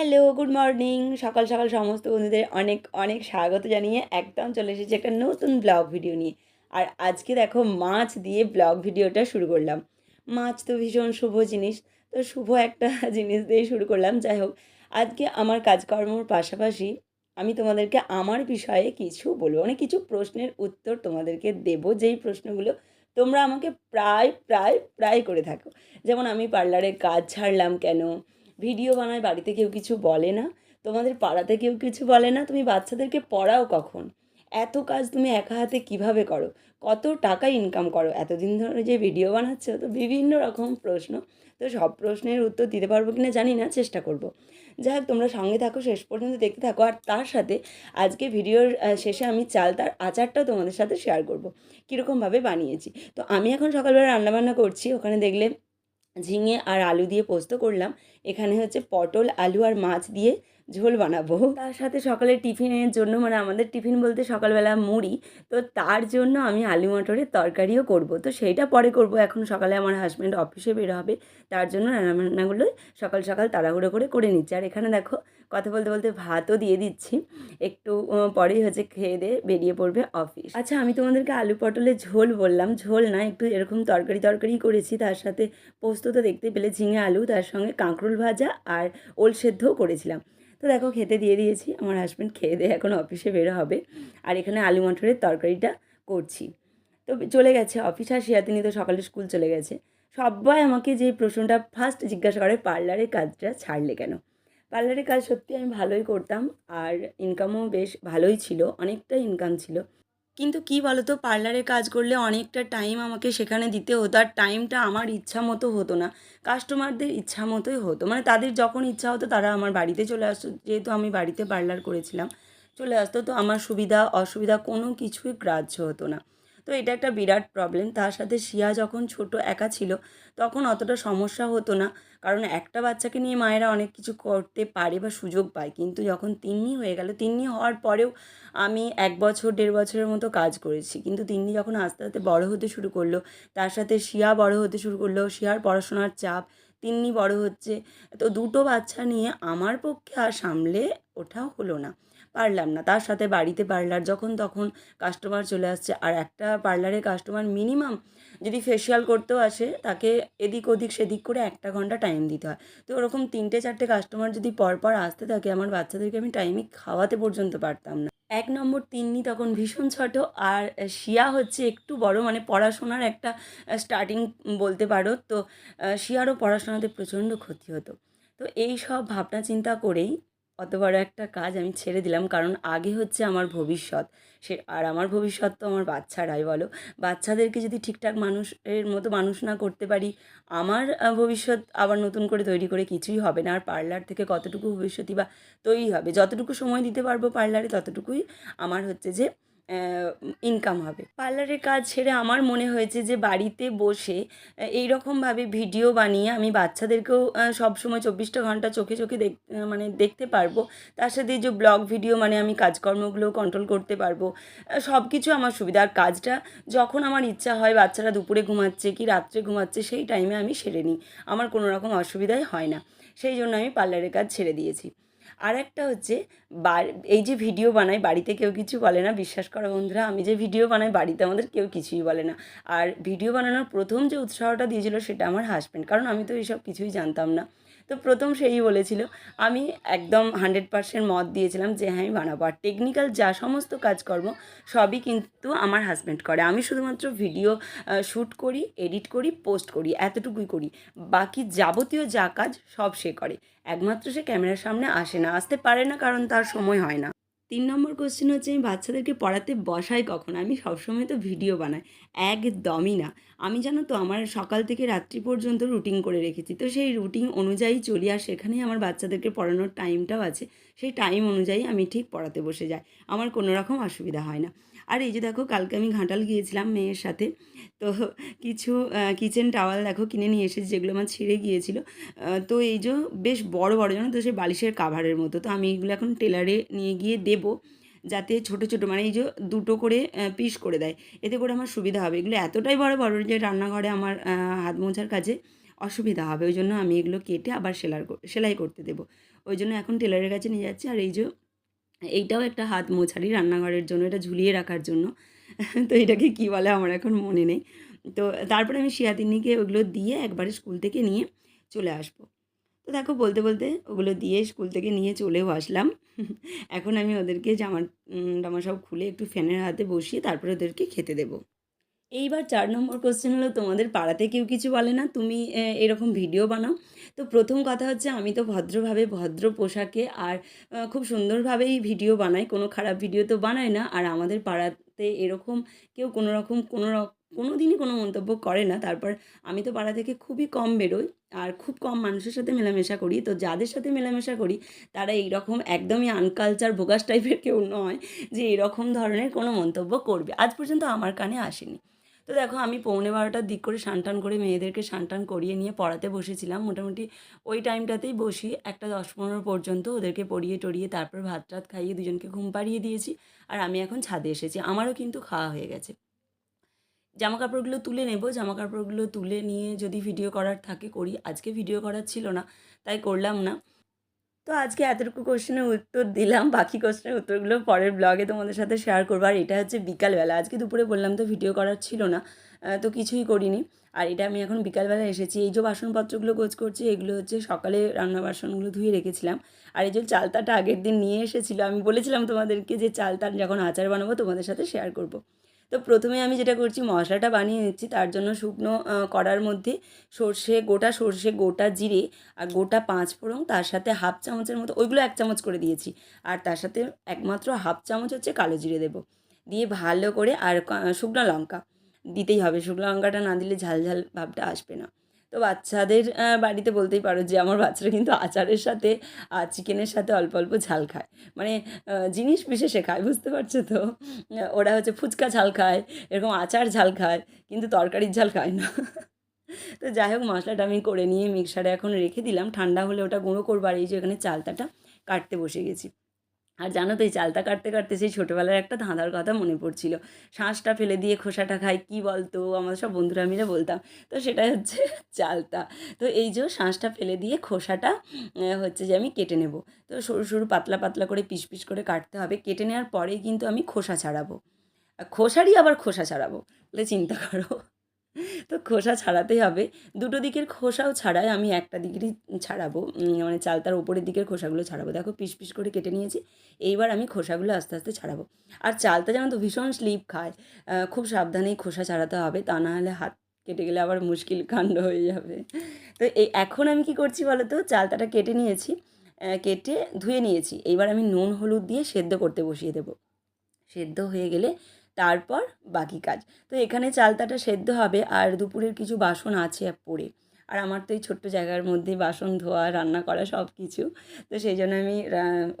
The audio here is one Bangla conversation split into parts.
Hello, good morning. সকাল সকাল সমস্ত বন্ধুদের অনেক অনেক স্বাগত জানিয়ে একদম চলে এসেছি একটা নতুন ব্লগ ভিডিও নিয়ে। আর আজকে দেখো মাছ দিয়ে ব্লগ ভিডিওটা শুরু করলাম। মাছ তো ভীষণ শুভ জিনিস। তো শুভ একটা জিনিস দিয়ে শুরু করলাম। যাই হোক, আজকে আমার কাজকর্মর পাশাপাশি আমি তোমাদেরকে আমার বিষয়ে কিছু বলব। মানে কিছু প্রশ্নের উত্তর তোমাদেরকে দেব। যেই প্রশ্নগুলো তোমরা আমাকে প্রায় প্রায় প্রায় করে থাকো। যেমন আমি পার্লারে কাজ ছাড়লাম কেন? ভিডিও বানায়, বাড়িতে কেউ কিছু বলে না, তোমাদের পাড়াতে কেউ কিছু বলে না, তুমি বাচ্চাদেরকে পড়াও কখন? এত কাজ তুমি একা হাতে কীভাবে করো? কত টাকা ইনকাম করো? এতদিন ধরে যে ভিডিও বানাচ্ছ, তো বিভিন্ন রকম প্রশ্ন। তো সব প্রশ্নের উত্তর দিতে পারব কিনা জানি না, চেষ্টা করব। যাই হোক, তোমরা সঙ্গে থাকো, শেষ পর্যন্ত দেখতে থাকো। আর তার সাথে আজকে ভিডিওর শেষে আমি চাল, তার আচারটাও তোমাদের সাথে শেয়ার করব। কীরকমভাবে বানিয়েছি। তো আমি এখন সকালবেলা রান্নাবান্না করছি, ওখানে দেখলে ঝিঙে আর আলু দিয়ে পোস্ত করলাম। এখানে হচ্ছে পটল আলু আর মাছ দিয়ে ঝোল বানাবো। তার সাথে সকালে টিফিনের জন্য মানে আমাদের টিফিন বলতে সকালবেলা মুড়ি, তো তার জন্য আমি আলু মটরের তরকারিও করব। তো সেইটা পরে করব। এখন সকালে আমার হাজব্যান্ড অফিসে বের হবে, তার জন্য রান্নাবান্নাগুলো সকাল সকাল তাড়াহুড়ো করে করে নিচ্ছি। আর এখানে দেখো, কথা বলতে বলতে ভাতও দিয়ে দিচ্ছি। একটু পরেই হচ্ছে খেয়ে দিয়ে বেরিয়ে পড়বে অফিস আচ্ছা আমি তোমাদেরকে আলু পটলের ঝোল বললাম। ঝোল না, একটু এরকম তরকারি তরকারি করেছি। তার সাথে পোস্ত তো দেখতে পেলে, ঝিঙে আলু, তার সঙ্গে কাঁকরোল ভাজা আর ওল সেদ্ধও করেছিলাম। তো দেখো খেতে দিয়ে দিয়েছি, আমার হাজব্যান্ড খেয়ে দিয়ে এখন অফিসে বেরো হবে। আর এখানে আলু মটরের তরকারিটা করছি। তো চলে গেছে অফিস আসিয়া তিনি তো সকালে স্কুল চলে গেছে। সবাই আমাকে যে প্রশ্নটা ফার্স্ট জিজ্ঞাসা করে পার্লারের কাজটা ছাড়লে কেন? পার্লারের কাজ সত্যি আমি ভালোই করতাম, আর ইনকামও বেশ ভালোই ছিল, অনেকটা ইনকাম ছিল। কিন্তু কি বলতো পার্লারে কাজ করলে অনেকটা টাইম আমাকে সেখানে দিতে হতো, আর টাইমটা আমার ইচ্ছা মতো হতো না। কাস্টমারদের ইচ্ছা মতোই হতো। মানে তাদের যখন ইচ্ছা হতো, তারা আমার বাড়িতে চলে আসতো। যেহেতু আমি বাড়িতে পার্লার করেছিলাম, চলে আসতো, তো আমার সুবিধা, অসুবিধা কোনো কিছুই গ্রাহ্য হতো না। তো এটা একটা বিরাট প্রবলেম তার সাথে শিয়া যখন ছোট, একা ছিল, তখন অতটা সমস্যা হতো না। কারণ একটা বাচ্চাকে নিয়ে মায়েরা অনেক কিছু করতে পারে বা সুযোগ পায়। কিন্তু যখন তিন্নি হয়ে গেল, তিন্নি হওয়ার পরেও আমি এক বছর, দেড় বছরের মতো কাজ করেছি। কিন্তু তিন্নি যখন আস্তে আস্তে বড় হতে শুরু করল, তার সাথে শিয়া বড় হতে শুরু করল, শিয়ার পড়াশোনার চাপ, তিন্নি বড় হচ্ছে, তো দুটো বাচ্চা নিয়ে আমার পক্ষে আর সামলে ওঠা হলো না। পারলাম না। তার সাথে বাড়িতে পার্লার যখন তখন কাস্টমার চলে আসছে। আর একটা পার্লারে কাস্টমার মিনিমাম যদি ফেসিয়াল করতেও আসে, তাকে এদিক ওদিক সেদিক করে একটা ঘণ্টা টাইম দিতে হয়। তো ওরকম তিনটে চারটে কাস্টমার যদি পরপর আসতে থাকে, আমার বাচ্চাদেরকে আমি টাইমে খাওয়াতে পর্যন্ত পারতাম না। এক নম্বর তিন্নি তখন ভীষণ ছোট। আর শিয়া হচ্ছে একটু বড় মানে পড়াশোনার একটা স্টার্টিং বলতে পারো তো শিয়ারও পড়াশোনাতে প্রচণ্ড ক্ষতি হতো। তো এই সব ভাবনা চিন্তা করেই অত বড় একটা কাজ আমি ছেড়ে দিলাম। কারণ আগে হচ্ছে আমার ভবিষ্যৎ। সে, আর আমার ভবিষ্যৎ তো আমার বাচ্চারাই বলো। বাচ্চাদেরকে যদি ঠিকঠাক মানুষের মতো মানুষ না করতে পারি, আমার ভবিষ্যৎ আবার নতুন করে তৈরি করে কিছুই হবে না। আর পার্লার থেকে কতটুকু ভবিষ্যৎই বা তৈরি হবে? যতটুকু সময় দিতে পারব পার্লারে, ততটুকুই আমার হচ্ছে যে ইনকাম হবে। পার্লারের কাজ ছেড়ে আমার মনে হয়েছে যে বাড়িতে বসে এই রকমভাবে ভিডিও বানিয়ে আমি বাচ্চাদেরকেও সবসময় চব্বিশটা ঘণ্টা চোখে চোখে দেখ মানে দেখতে পারব। তার সাথে যে ব্লগ ভিডিও মানে আমি কাজকর্মগুলো কন্ট্রোল করতে পারব। সব কিছু আমার সুবিধা। আর কাজটা যখন আমার ইচ্ছা হয় বাচ্চারা দুপুরে ঘুমাচ্ছে কি রাত্রে ঘুমাচ্ছে, সেই টাইমে আমি সেরে নিই। আমার কোনো রকম অসুবিধাই হয় না। সেই জন্য আমি পার্লারের কাজ ছেড়ে দিয়েছি। আর একটা হচ্ছে এই যে ভিডিও বানাই, বাড়িতে কেউ কিছু বলে না, বিশ্বাস করো বন্ধুরা, আমি যে ভিডিও বানাই, বাড়িতে আমাদের কেউ কিছুই বলে না। আর ভিডিও বানানোর প্রথম যে উৎসাহটা দিয়েছিল সেটা আমার হাজব্যান্ড কারণ আমি তো এইসব কিছুই জানতাম না। তো প্রথম সেই বলেছিল। আমি একদম হান্ড্রেড পার্সেন্ট মত দিয়েছিলাম যে হ্যাঁ আমি বানাবো। আর টেকনিক্যাল যা সমস্ত কাজকর্ম সবই কিন্তু আমার হাজব্যান্ড করে। আমি শুধুমাত্র ভিডিও শ্যুট করি এডিট করি পোস্ট করি, এতটুকুই করি। বাকি যাবতীয় যা কাজ সব সে করে। একমাত্র সে ক্যামেরার সামনে আসে না। আসতে পারে না কারণ তার সময় হয় না। তিন নম্বর কোশ্চেন হচ্ছে, আমি বাচ্চাদেরকে পড়াতে বসাই কখন? আমি সবসময় তো ভিডিও বানাই। একদমই না। আমি জানো তো, আমার সকাল থেকে রাত্রি পর্যন্ত রুটিন করে রেখেছি। তো সেই রুটিন অনুযায়ী চলি, আর সেখানেই আমার বাচ্চাদেরকে পড়ানোর টাইমটাও আছে। সেই টাইম অনুযায়ী আমি ঠিক পড়াতে বসে যাই। আমার কোনো রকম অসুবিধা হয় না। আর এই যে দেখো, কালকে আমি ঘাটাল গিয়েছিলাম মেয়ের সাথে। তো কিছু কিচেন টাওয়াল দেখো কিনে নিয়ে এসেছি, যেগুলো আমার ছিঁড়ে গিয়েছিল। তো এই যে বেশ বড় বড় জানো তো, সেই বালিশের কাভারের মতো। তো আমি এগুলো এখন টেলারে নিয়ে গিয়ে দেবো, যাতে ছোট ছোট মানে এই যে দুটো করে পিস করে দেয়। এতে করে আমার সুবিধা হবে। এগুলো এতটাই বড় বড় যে রান্নাঘরে আমার হাত মোছার কাজে অসুবিধা হবে। ওই জন্য আমি এগুলো কেটে আবার সেলার সেলাই করতে দেবো। ওই জন্য এখন টেলারের কাছে নিয়ে যাচ্ছি। আর এই যে এইটাও একটা হাত মোছারি রান্নাঘরের জন্য, এটা ঝুলিয়ে রাখার জন্য। তো এটাকে কি বলে আমার এখন মনে নেই। তো তারপরে আমি শিয়াতিনিকে ওগুলো দিয়ে একবারে স্কুল থেকে নিয়ে চলে আসব। তো দেখো বলতে বলতে ওগুলো দিয়ে স্কুল থেকে নিয়ে চলেও আসলাম। এখন আমি ওদেরকে জামা টামা সব খুলে একটু ফ্যানের হাতে বসিয়ে তারপরে ওদেরকে খেতে দেবো। এইবার চার নম্বর কোশ্চেন হলো, তোমাদের পাড়াতে কেউ কিছু বলে না, তুমি এরকম ভিডিও বানাও। তো প্রথম কথা হচ্ছে, আমি তো ভদ্রভাবে ভদ্র পোশাকে আর খুব সুন্দরভাবেই ভিডিও বানাই, কোনো খারাপ ভিডিও তো বানাই না। আর আমাদের পাড়াতে এরকম কেউ কোনো রকম, কোনো কোনো দিনই কোনো মন্তব্য করে না। তারপর আমি তো পাড়া থেকে খুবই কম বেরোই আর খুব কম মানুষের সাথে মেলামেশা করি। তো যাদের সাথে মেলামেশা করি, তারা এইরকম একদমই আনকালচার ভোগাস টাইপের কেউ নয় যে এরকম ধরনের কোনো মন্তব্য করবে। আজ পর্যন্ত আমার কানে আসেনি। তো দেখো, আমি পৌনে বারোটার দিক করে টান করে মেয়েদেরকে টান করিয়ে নিয়ে পড়াতে বসেছিলাম। মোটামুটি ওই টাইমটাতেই বসি। একটা দশ পনেরো পর্যন্ত ওদেরকে পড়িয়ে টড়িয়ে তারপর ভাত টাত খাইয়ে দুজনকে ঘুম পাড়িয়ে দিয়েছি। আর আমি এখন ছাদে এসেছি। আমারও কিন্তু খাওয়া হয়ে গেছে। জামা কাপড়গুলো তুলে নেব। জামা কাপড়গুলো তুলে নিয়ে যদি ভিডিও করার থাকে করি। আজকে ভিডিও করার ছিল না, তাই করলাম না। তো আজকে এতটুকু কোশ্চেনের উত্তর দিলাম, বাকি কোশ্চেনের উত্তরগুলো পরের ব্লগে তোমাদের সাথে শেয়ার করব। আর এটা হচ্ছে বিকালবেলা। আজকে দুপুরে বললাম তো ভিডিও করার ছিল না তো কিছুই করিনি। আর এটা আমি এখন বিকালবেলা এসেছি। এই যে বাসনপত্রগুলো গোছ করছি, এগুলো হচ্ছে সকালে রান্না বাসনগুলো ধুয়ে রেখেছিলাম। আর এই যে চালতাটা আগের দিন নিয়ে এসেছিল, আমি বলেছিলাম তোমাদেরকে যে চালতার যখন আচার বানাবো, তোমাদের সাথে শেয়ার করব। তো প্রথমে আমি যেটা করছি, মশলাটা বানিয়ে নিচ্ছি। তার জন্য শুকনো করার মধ্যে সর্ষে, গোটা সর্ষে, গোটা জিরে আর গোটা পাঁচ ফোড়ন, তার সাথে হাফ চামচের মতো, ওইগুলো এক চামচ করে দিয়েছি। আর তার সাথে একমাত্র হাফ চামচ হচ্ছে কালো জিরে দেবো। দিয়ে ভালো করে আর শুকনো লঙ্কা। দিতেই হবে, শুকনো লঙ্কাটা না দিলে ঝাল ঝাল ভাবটা আসবে না। তো বাচ্চাদের বাড়িতে বলতেই পারো যে আমার বাচ্চারা কিন্তু আচারের সাথে চিকেনের সাথে অল্প অল্প ঝাল খায়। মানে জিনিস বিশেষে খায়, বুঝতে পারছ তো? ওরা হচ্ছে ফুচকা ঝাল খায়, এরকম আচার ঝাল খায়, কিন্তু তরকারির ঝাল খায় না। তো যাই হোক, মশলাটা আমি করে নিয়ে মিক্সারে এখন রেখে দিলাম। ঠান্ডা হলে ওটা গুঁড়ো করবার এই যে এখানে চালতাটা কাটতে বসে গেছি। আর জানো তো এই চালতা কাটতে কাটতে সেই ছোটোবেলার একটা ধাঁধার কথা মনে পড়ছিল। শাঁসটা ফেলে দিয়ে খোসাটা খাই, কী বলতো? আমাদের সব বন্ধুরা মিলে বলতাম। তো সেটা হচ্ছে চালতা। তো এই যে শাঁসটা ফেলে দিয়ে খোসাটা হচ্ছে যে আমি কেটে নেব। তো সরু সরু পাতলা পাতলা করে পিস পিস করে কাটতে হবে। কেটে নেওয়ার পরেই কিন্তু আমি খোসা ছাড়াবো। খোসারই আবার খোসা ছাড়াবো। বলে চিন্তা করো। তো খোসা ছাড়াতেই হবে। দুটো দিকের খোসাও ছাড়াই আমি একটা দিকেরই ছাড়াবো। মানে চালতার ওপরের দিকের খোসাগুলো ছাড়াবো। দেখো পিস পিস করে কেটে নিয়েছি। এইবার আমি খোসাগুলো আস্তে আস্তে ছাড়াবো। আর চালতা যেন তো ভীষণ স্লিপ খায়। খুব সাবধানেই খোসা ছাড়াতে হবে। তা না হলে হাত কেটে গেলে আবার মুশকিল কাণ্ড হয়ে যাবে। তো এই এখন আমি কি করছি বলো তো? চালতাটা কেটে নিয়েছি। কেটে ধুয়ে নিয়েছি। এইবার আমি নুন, হলুদ দিয়ে সেদ্ধ করতে বসিয়ে দেবো। সেদ্ধ হয়ে গেলে তারপর বাকি কাজ। তো এখানে চালতাটা সেদ্ধ হবে আর দুপুরের কিছু বাসন আছে পড়ে। আর আমার তো এই ছোট্ট জায়গার মধ্যে বাসন, ধোয়া, রান্না করা সব কিছু তো সেই জন্য আমি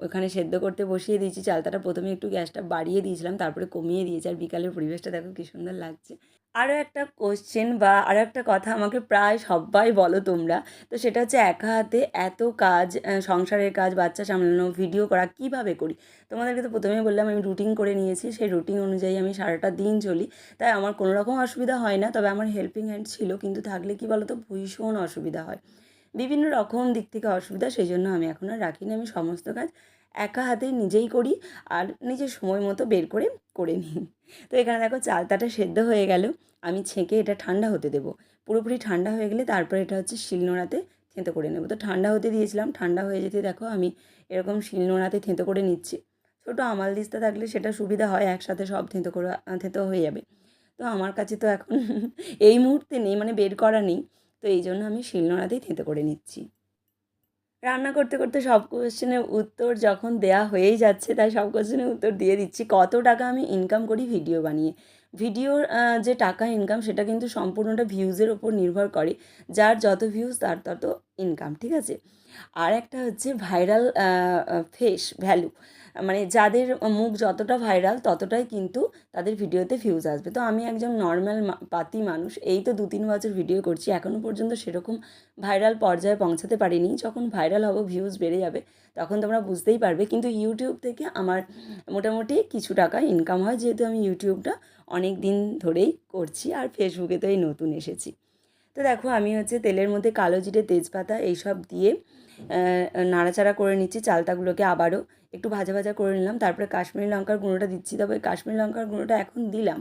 ওখানে সেদ্ধ করতে বসিয়ে দিয়েছি। চালতাটা প্রথমে একটু গ্যাসটা বাড়িয়ে দিয়েছিলাম, তারপরে কমিয়ে দিয়েছি। আর বিকালের পরিবেশটা দেখো কী সুন্দর লাগছে। আরও একটা কোশ্চেন বা আরও একটা কথা আমাকে প্রায় সবাই বলো তোমরা। তো সেটা হচ্ছে একা হাতে এত কাজ সংসারের কাজ, বাচ্চা সামলানো ভিডিও করা কীভাবে করি? তোমাদেরকে তো প্রথমেই বললাম আমি রুটিন করে নিয়েছি, সেই রুটিন অনুযায়ী আমি সারাটা দিন চলি। তাই আমার কোনো রকম অসুবিধা হয় না, তবে আমার হেল্পিং হ্যান্ড ছিল, কিন্তু থাকলে কি বলো তো ভীষণ অসুবিধা হয়। বিভিন্ন রকম দিক থেকে অসুবিধা সেই জন্য আমি এখন আর রাখিনি আমি সমস্ত কাজ একা হাতে নিজেই করি আর নিজের সময় মতো বের করে করে নিই। তো এখানে দেখো চালতাটা সেদ্ধ হয়ে গেল। আমি ছেঁকে এটা ঠান্ডা হতে দেবো। পুরোপুরি ঠান্ডা হয়ে গেলে তারপরে এটা হচ্ছে শিলনোড়াতে থেঁতো করে নেব। তো ঠান্ডা হতে দিয়েছিলাম। ঠান্ডা হয়ে যেতে দেখো আমি এরকম শিলনোড়াতে থেঁতো করে নিচ্ছি। ছোটো আমাল দিস্তা থাকলে সেটা সুবিধা হয়। একসাথে সব থেঁতো করে, থেঁতো হয়ে যাবে। তো আমার কাছে তো এখন এই মুহূর্তে নেই মানে বের করা নেই। তো এই জন্য আমি শিলনোড়াতেই থেঁতো করে নিচ্ছি। রান্না করতে করতে সব কোয়েশ্চেনের উত্তর যখন দেয়া হয়েই যাচ্ছে, তাই সব কোয়েশ্চেনের উত্তর দিয়ে দিচ্ছি। কত টাকা আমি ইনকাম করি ভিডিও বানিয়ে? ভিডিওর যে টাকা ইনকাম সেটা কিন্তু সম্পূর্ণটা ভিউজের ওপর নির্ভর করে। যার যত ভিউজ তার তত ইনকাম ঠিক আছে? আর একটা হচ্ছে ভাইরাল ফেস ভ্যালু মানে যাদের মুখ যতটা ভাইরাল ততটাই কিন্তু তাদের ভিডিওতে ভিউজ আসবে। তো আমি একজন নর্মাল পাতি মানুষ, এই তো দু তিন বছর ভিডিও করছি এখনও পর্যন্ত সেরকম ভাইরাল পর্যায়ে পৌঁছাতে পারিনি। যখন ভাইরাল হব ভিউজ বেড়ে যাবে, তখন তোমরা বুঝতেই পারবে। কিন্তু ইউটিউব থেকে আমার মোটামুটি কিছু টাকা ইনকাম হয়, যেহেতু আমি ইউটিউবটা অনেক দিন ধরেই করছি আর ফেসবুকে তো এই নতুন এসেছি। তো দেখো, আমি হচ্ছে তেলের মধ্যে কালো জিরে, তেজপাতা এইসব দিয়ে নাড়াচাড়া করে নিচ্ছি, চালতাগুলোকে আবারও একটু ভাজা ভাজা করে নিলাম, তারপরে কাশ্মীরি লঙ্কার গুঁড়োটা দিচ্ছি। তবে কাশ্মীরি লঙ্কার গুঁড়োটা এখন দিলাম,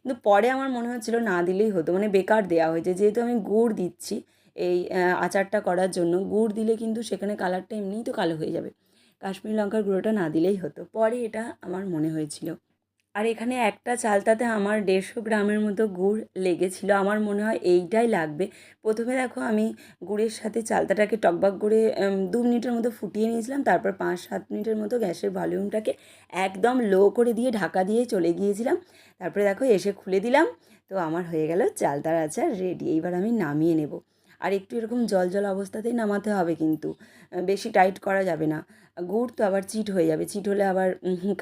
কিন্তু পরে আমার মনে হচ্ছিল না দিলেই হতো মানে বেকার দেওয়া হয়েছে। যেহেতু আমি গুড় দিচ্ছি এই আচারটা করার জন্য, গুড় দিলে কিন্তু সেখানে কালারটা এমনিই তো কালো হয়ে যাবে। কাশ্মীরি লঙ্কার গুঁড়োটা না দিলেই হতো, পরে এটা আমার মনে হয়েছিল। আর এখানে একটা চালতাতে আমার দেড়শো গ্রামের মতো গুড় লেগেছিল। আমার মনে হয় এইটাই লাগবে। প্রথমে দেখো আমি গুড়ের সাথে চালতাটাকে টকবাক করে দু মিনিটের মতো ফুটিয়ে নিয়েছিলাম। তারপর পাঁচ সাত মিনিটের মতো গ্যাসের ভলিউমটাকে একদম লো করে দিয়ে ঢাকা দিয়ে চলে গিয়েছিলাম। তারপরে দেখো এসে খুলে দিলাম। তো আমার হয়ে গেল চালতার আচার রেডি। এইবার আমি নামিয়ে নেব। আর একটু এরকম জল জল অবস্থাতেই নামাতে হবে কিন্তু। বেশি টাইট করা যাবে না। গুড় তো আবার চিট হয়ে যাবে, চিট হলে আবার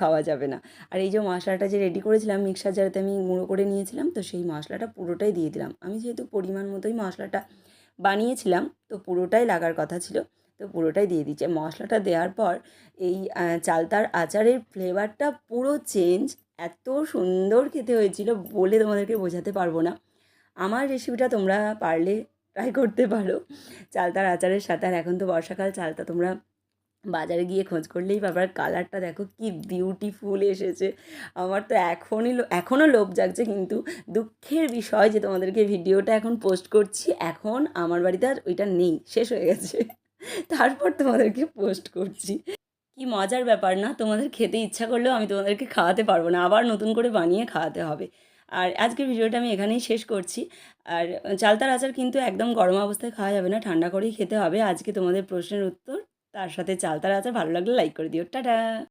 খাওয়া যাবে না। আর এই যে মশলাটা যে রেডি করেছিলাম মিক্সার জারতে আমি গুঁড়ো করে নিয়েছিলাম, তো সেই মশলাটা পুরোটাই দিয়ে দিলাম। আমি যেহেতু পরিমাণ মতোই মশলাটা বানিয়েছিলাম, তো পুরোটাই লাগার কথা ছিল, তো পুরোটাই দিয়ে দিচ্ছে। মশলাটা দেওয়ার পর এই চালতার আচারের ফ্লেভারটা পুরো চেঞ্জ এত সুন্দর খেতে হয়েছিল বলে তোমাদেরকে বোঝাতে পারব না। আমার রেসিপিটা তোমরা পারলে ট্রাই করতে পারো। চালতার আচারের সাথে আর এখন তো বর্ষাকাল চালতা তোমরা বাজারে গিয়ে খোঁজ করলেই পাবে। আর কালারটা দেখো কি বিউটিফুল এসেছে। আমার তো এখনই এখনও লোভ জাগছে, কিন্তু দুঃখের বিষয় যে তোমাদেরকে ভিডিওটা এখন পোস্ট করছি, এখন আমার বাড়িতে আর ওইটা নেই, শেষ হয়ে গেছে। তারপর তোমাদেরকে পোস্ট করছি। কি মজার ব্যাপার না? তোমাদের খেতে ইচ্ছা করলেও আমি তোমাদেরকে খাওয়াতে পারব না। আবার নতুন করে বানিয়ে খাওয়াতে হবে। আর আজকের ভিডিওটা আমি এখানেই শেষ করছি। আর চালতার আচার কিন্তু একদম গরম অবস্থায় খাওয়া যাবে না, ঠান্ডা করেই খেতে হবে। আজকে তোমাদের প্রশ্নের উত্তর, তার সাথে চালতার আচার ভালো লাগলে লাইক করে দিও। টাটা!